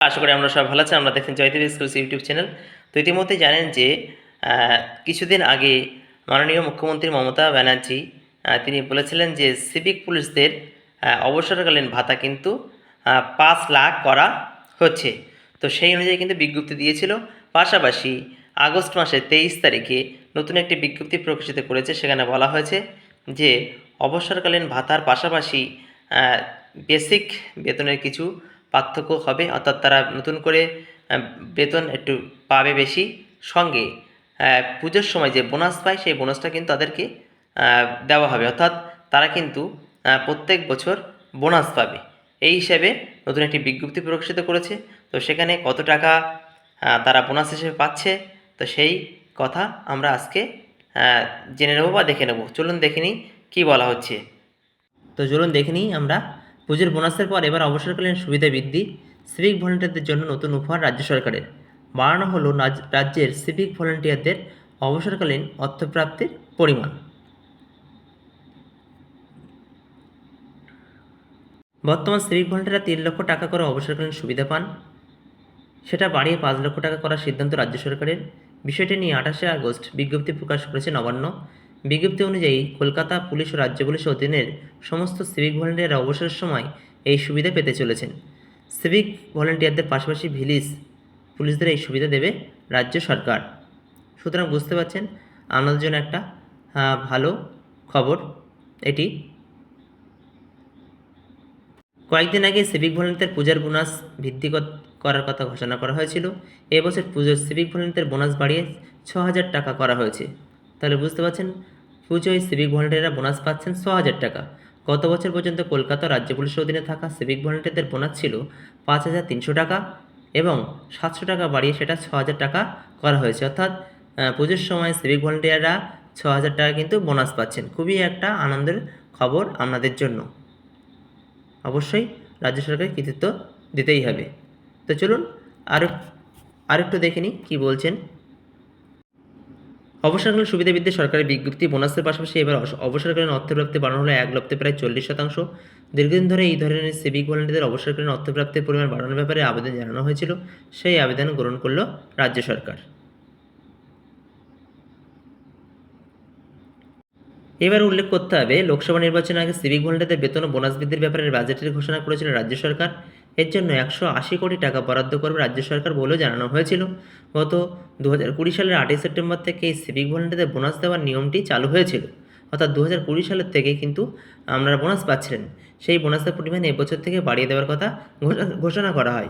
আশা করি আমরা সব ভালো আছি আমরা দেখছেন জয়দেব এক্সক্লুসিভ ইউটিউব চ্যানেল। তো ইতিমধ্যে জানেন যে কিছুদিন আগে মাননীয় মুখ্যমন্ত্রী মমতা ব্যানার্জি তিনি বলেছিলেন যে সিভিক পুলিশদের অবসরকালীন ভাতা কিন্তু পাঁচ লাখ করা হচ্ছে। তো সেই অনুযায়ী কিন্তু বিজ্ঞপ্তি দিয়েছিল। পাশাপাশি আগস্ট মাসের তেইশ তারিখে নতুন একটি বিজ্ঞপ্তি প্রকাশিত করেছে। সেখানে বলা হয়েছে যে, অবসরকালীন ভাতার পাশাপাশি বেসিক বেতনের কিছু পার্থক্য হবে, অর্থাৎ তারা নতুন করে বেতন একটু পাবে বেশি। সঙ্গে পুজোর সময় যে বোনাস পায়, সেই বোনাসটা কিন্তু তাদেরকে দেওয়া হবে। অর্থাৎ তারা কিন্তু প্রত্যেক বছর বোনাস পাবে। এই হিসাবে নতুন একটি বিজ্ঞপ্তি প্রকাশিত করেছে। তো সেখানে কত টাকা তারা বোনাস হিসেবে পাচ্ছে, তো সেই কথা আমরা আজকে জেনে নেব বা দেখে নেব। চলুন দেখে নিই কী বলা হচ্ছে। তো চলুন দেখে নিই আমরা পুজোর বোনাসের পর এবার অবসরকালীন সুবিধা বৃদ্ধি সিভিক ভলেন্টিয়ারদের জন্য নতুন উপহার রাজ্য সরকারের। বাড়ানো হলো রাজ- রাজ্যের সিভিক ভলেন্টিয়ারদের অবসরকালীন অর্থপ্রাপ্তির পরিমাণ। বর্তমান সিভিক ভলেন্টিয়াররা তিন লক্ষ টাকা করে অবসরকালীন সুবিধা পান। সেটা বাড়িয়ে পাঁচ লক্ষ টাকা করার সিদ্ধান্ত রাজ্য সরকারের। বিষয়টি নিয়ে আঠাশে আগস্ট বিজ্ঞপ্তি প্রকাশ করেছে নবান্ন। বিজ্ঞপ্তি অনুযায়ী কলকাতা পুলিশ ও রাজ্য পুলিশের অধীনের সমস্ত সিভিক ভলেন্টিয়াররা অবসরের সময় এই সুবিধা পেতে চলেছেন। সিভিক ভলেন্টিয়ারদের পাশাপাশি ভিলিজ পুলিশদের এই সুবিধা দেবে রাজ্য সরকার। সুতরাং বুঝতে পারছেন, আমাদের জন্য একটা ভালো খবর এটি। কয়েকদিন আগে সিভিক ভলেন্টিয়ার পূজার বোনাস ভিত্তি করার কথা ঘোষণা করা হয়েছিল। এবছর পুজোর সিভিক ভলেন্টিয়ার বোনাস বাড়িয়ে ছ হাজার টাকা করা হয়েছে। তাহলে বুঝতে পারছেন? পুজোয় সিভিক ভলেন্টিয়াররা বোনাস পাচ্ছেন ছ হাজার টাকা। গত বছর পর্যন্ত কলকাতা রাজ্য পুলিশের অধীনে থাকা সিভিক ভলেন্টিয়ারদের বোনাস ছিল পাঁচ হাজার তিনশো টাকা এবং সাতশো টাকা বাড়িয়ে সেটা ছ হাজার টাকা করা হয়েছে। অর্থাৎ পুজোর সময় সিভিক ভলেন্টিয়াররা ছ হাজার টাকা কিন্তু বোনাস পাচ্ছেন। খুবই একটা আনন্দের খবর আপনাদের জন্য। অবশ্যই রাজ্য সরকারের কৃতিত্ব দিতেই হবে। তো চলুন আরও আরেকটু দেখে নিই কী বলছেন অবসরকালীন সুবিধা বৃদ্ধি সরকারের বিজ্ঞপ্তি বোনাসের পাশাপাশি এবার অবসরকালীন অর্থপ্রাপ্তি বাড়ানো হলো এক লক্ষে প্রায় চল্লিশ শতাংশ। দীর্ঘদিন ধরে এই ধরনের সিভিক ভলেন্টিয়ারদের অবসরকালীন অর্থপ্রাপ্তির পরিমাণ বাড়ানোর ব্যাপারে আবেদন জানানো হয়েছিল। সেই আবেদন গ্রহণ করল রাজ্য সরকার। এবার উল্লেখ করতে হবে, লোকসভা নির্বাচনের আগে সিভিক ভলেন্টিয়ারদের বেতন ও বোনাস বৃদ্ধির ব্যাপারে বাজেটের ঘোষণা করেছিল রাজ্য সরকার। এর জন্য একশো আশি কোটি টাকা বরাদ্দ করবে রাজ্য সরকার বলেও জানানো হয়েছিল। গত দু হাজার কুড়ি সালের আটই সেপ্টেম্বর থেকে এই সিভিক ভলেন্টিয়ারদের বোনাস দেওয়ার নিয়মটি চালু হয়েছিল। অর্থাৎ দু হাজার কুড়ি সালের থেকে কিন্তু আপনারা বোনাস পাচ্ছিলেন। সেই বোনাসের পরিমাণ এবছর থেকে বাড়িয়ে দেওয়ার কথা ঘোষণা- ঘোষণা করা হয়।